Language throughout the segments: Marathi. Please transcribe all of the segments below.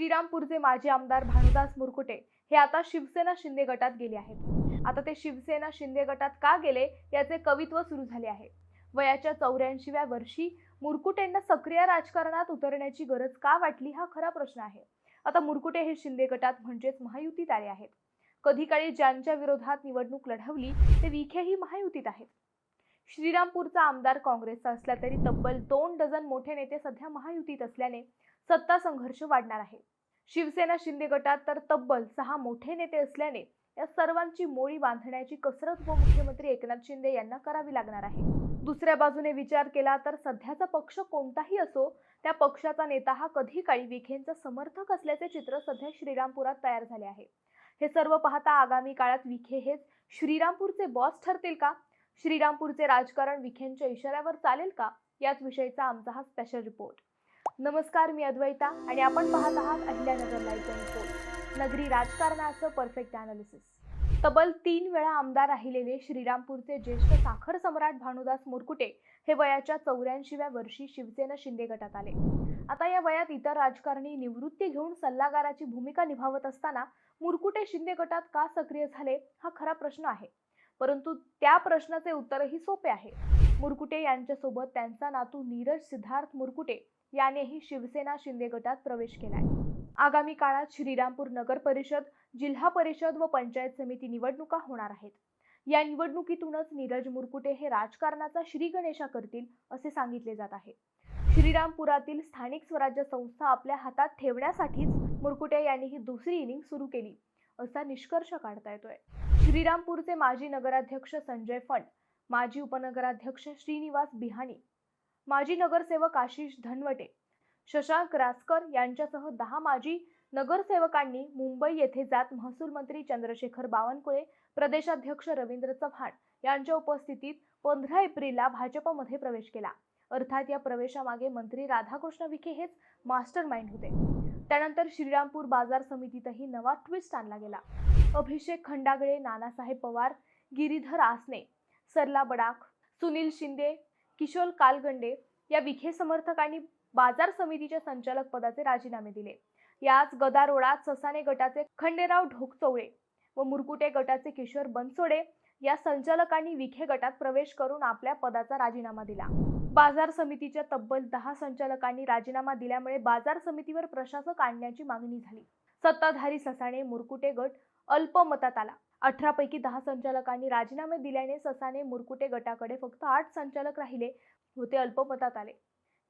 श्रीरामपूरचे माजी आमदार भानुदास मुरकुटे हे आता शिवसेना शिंदे गटात गेले आहेत. आता ते शिवसेना शिंदे गटात का गेले याचे कवित्व सुरू झाले आहे. वयाच्या चौऱ्याऐंशीव्या वर्षी मुरकुटेंना सक्रिय राजकारणात उतरण्याची गरज का वाटली हा खरा प्रश्न आहे. आता मुरकुटे हे शिंदे गटात म्हणजेच महायुतीत आले आहेत. कधी काळी ज्यांच्या विरोधात निवडणूक लढवली ते विखेही महायुतीत आहेत. श्रीरामपूरचा आमदार काँग्रेसचा असला तरी तब्बल दोन डझन मोठे नेते सध्या महायुतीत असल्याने सत्ता संघर्ष वाढणार आहे. शिवसेना शिंदे गटात तर तब्बल सहा मोठे नेते असल्याने या सर्वांची मोळी बांधण्याची कसरत उपमुख्यमंत्री एकनाथ शिंदे यांना करावी लागणार आहे. दुसऱ्या बाजूने विचार केला तर सध्याचा पक्ष कोणताही असो त्या पक्षाचा नेता हा कधी काळी विखेंचा समर्थक असल्याचे चित्र सध्या श्रीरामपुरात तयार झाले आहे. हे सर्व पाहता आगामी काळात विखे हेच श्रीरामपूरचे बॉस ठरतील का? श्रीरामपूरचे राजकारण विखेंच्या इशाऱ्यावर चालेल का? याच विषयीचा आमचा हा स्पेशल रिपोर्ट नमस्कार मी अद्वैता आणि आपण पाहत आहात अहिल्यानगर लाईव्ह रिपोर्ट नगरी राजकारणाचं परफेक्ट अनालिसिस तब्बल तीन वेळा आमदार राहिलेले श्रीरामपूरचे ज्येष्ठ साखर सम्राट भानुदास मुरकुटे हे वयाच्या चौऱ्याऐंशीव्या वर्षी शिवसेना शिंदे गटात आले. आता या वयात इतर राजकारणी निवृत्ती घेऊन सल्लागाराची भूमिका निभावत असताना मुरकुटे शिंदे गटात का सक्रिय झाले हा खरा प्रश्न आहे. परंतु त्या प्रश्नाचे उत्तरही सोपे आहे. मुरकुटे यांच्यासोबत त्यांचा नातू नीरज सिद्धार्थ मुरकुटे यानेही शिवसेना शिंदे गटात प्रवेश केलाय. आगामी काळात श्रीरामपूर नगर परिषद जिल्हा परिषद व पंचायत समिती निवडणुका होणार आहेत. या निवडणुकीतूनच नीरज मुरकुटे हे राजकारणाचा श्रीगणेशा करतील असे सांगितले जात आहे. श्रीरामपुरातील स्थानिक स्वराज्य संस्था आपल्या हातात ठेवण्यासाठीच मुरकुटे यांनी ही दुसरी इनिंग सुरू केली असा निष्कर्ष काढता येतोय. श्रीरामपूरचे माजी नगराध्यक्ष संजय फंड माजी उपनगराध्यक्ष श्रीनिवास बिहाणी माजी नगरसेवक आशिष धनवटे शशांक रासकर यांच्यासह दहा माजी नगरसेवकांनी मुंबई येथे जात महसूल मंत्री चंद्रशेखर बावनकुळे प्रदेशाध्यक्ष रवींद्र चव्हाण यांच्या उपस्थितीत पंधरा एप्रिलला भाजपमध्ये प्रवेश केला. अर्थात या प्रवेशामागे मंत्री राधाकृष्ण विखे हेच मास्टर माइंड होते. त्यानंतर श्रीरामपूर बाजार समितीतही नवा ट्विस्ट आणला गेला. अभिषेक खंडागळे नानासाहेब पवार गिरीधर आसने सरला बडाख सुनील शिंदे किशोर कालगंडे या विखे समर्थकांनी बाजार समितीच्या संचालक पदाचे राजीनामे दिले. याच गदारोळात ससाने गटाचे खंडेराव ढोकचौळे व मुरकुटे गटाचे किशोर बनसोडे या संचालकांनी विखे गटात प्रवेश करून आपल्या पदाचा राजीनामा दिला. बाजार समितीच्या तब्बल दहा संचालकांनी राजीनामा दिल्यामुळे बाजार समितीवर प्रशासक आणण्याची मागणी झाली. सत्ताधारी ससाणे मुरकुटे गट अल्पमतात आला. अठरापैकी दहा संचालकांनी राजीनामे दिल्याने ससाने मुरकुटे गटाकडे फक्त आठ संचालक राहिले होते अल्पमतात आले.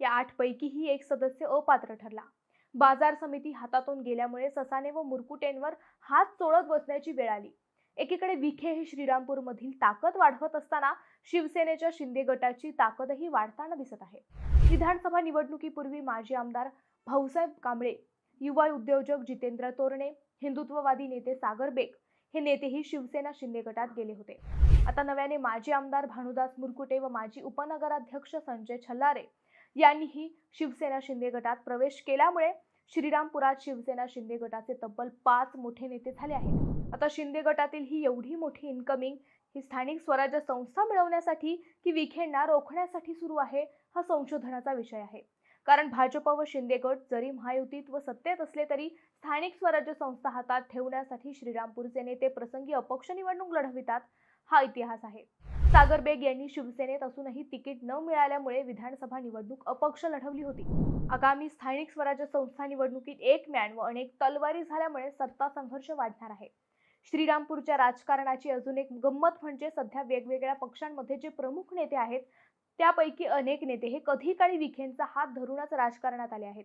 या आठपैकीही एक सदस्य अपात्र ठरला. बाजार समिती हातातून गेल्यामुळे ससाने व मुरकुटेंवर हात चोळत बसण्याची वेळ आली. एकीकडे विखे हे श्रीरामपूरमधील ताकद वाढवत असताना शिवसेनेच्या शिंदे गटाची ताकदही वाढताना दिसत आहे. विधानसभा निवडणुकीपूर्वी माजी आमदार भाऊसाहेब कांबळे युवा उद्योजक जितेंद्र तोरणे हिंदुत्ववादी नेते सागर बेग हे नेतेही शिवसेना शिंदे गटात गेले होते. आता नव्याने माजी आमदार भानुदास मुरकुटे व माजी उपनगराध्यक्ष संजय छल्लारे यांनीही शिवसेना शिंदे गटात प्रवेश केल्यामुळे श्रीरामपुरात शिवसेना शिंदे गटाचे तब्बल पाच मोठे नेते झाले आहेत. आता शिंदे गटातील ही एवढी मोठी इन्कमिंग ही स्थानिक स्वराज्य संस्था मिळवण्यासाठी की विखेंना रोखण्यासाठी सुरू आहे हा संशोधनाचा विषय आहे. कारण भाजप व शिंदे गट जरी महायुतीत व सत्तेत असले तरी स्थानिक स्वराज्य संस्था हातात ठेवण्यासाठी श्रीरामपूरचे नेते प्रसंगी अपक्ष निवडणूक लढवितात हा इतिहास आहे. सागर बेग यांनी शिवसेनेत असूनही तिकीट न मिळाल्यामुळे विधानसभा निवडणूक अपक्ष लढवली होती. आगामी स्थानिक स्वराज्य संस्था निवडणुकीत एक मॅन व अनेक तलवारी झाल्यामुळे सत्ता संघर्ष वाढणार आहे. श्रीरामपूरच्या राजकारणाची अजून एक गंमत म्हणजे सध्या वेगवेगळ्या पक्षांमध्ये जे प्रमुख नेते आहेत त्यापैकी अनेक नेते हे कधी काळी विखेंचा हात धरूनच राजकारणात आले आहेत.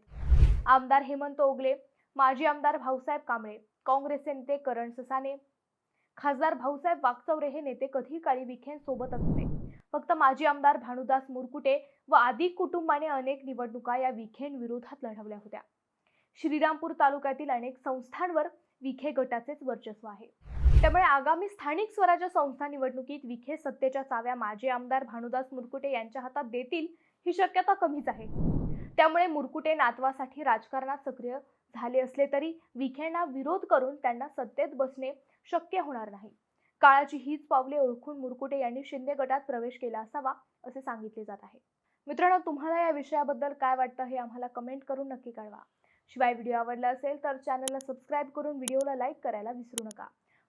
आमदार हेमंत ओगले माजी आमदार भाऊसाहेब कांबळे काँग्रेसचे नेते करण ससाने खासदार भाऊसाहेब वागचौरे हे नेते कधी काळी विखेंसोबत असते फक्त माजी आमदार भानुदास मुरकुटे व आदी कुटुंबाने अनेक निवडणुका या विखें विरोधात लढवल्या होत्या. श्रीरामपूर तालुक्यातील अनेक संस्थांवर विखे गटाचेच वर्चस्व आहे. त्यामुळे आगामी स्थानिक स्वराज्य संस्था निवडणुकीत विखे सत्तेच्या चाव्या माजी आमदार भानुदास मुरकुटे यांच्या हातात देतील ही शक्यता कमीच आहे. त्यामुळे मुरकुटे नातवासाठी राजकारणात सक्रिय झाले असले तरी विखेंना विरोध करून त्यांना सत्तेत बसणे शक्य होणार नाही. काळाची हीच पावले ओळखून मुरकुटे यांनी शिंदे गटात प्रवेश केला असावा असे सांगितले जात आहे. मित्रांनो तुम्हाला या विषयाबद्दल काय वाटतं हे आम्हाला कमेंट करून नक्की कळवा. शिवाय व्हिडिओ आवडला असेल तर चॅनलला सबस्क्राईब करून व्हिडिओला लाईक करायला विसरू नका.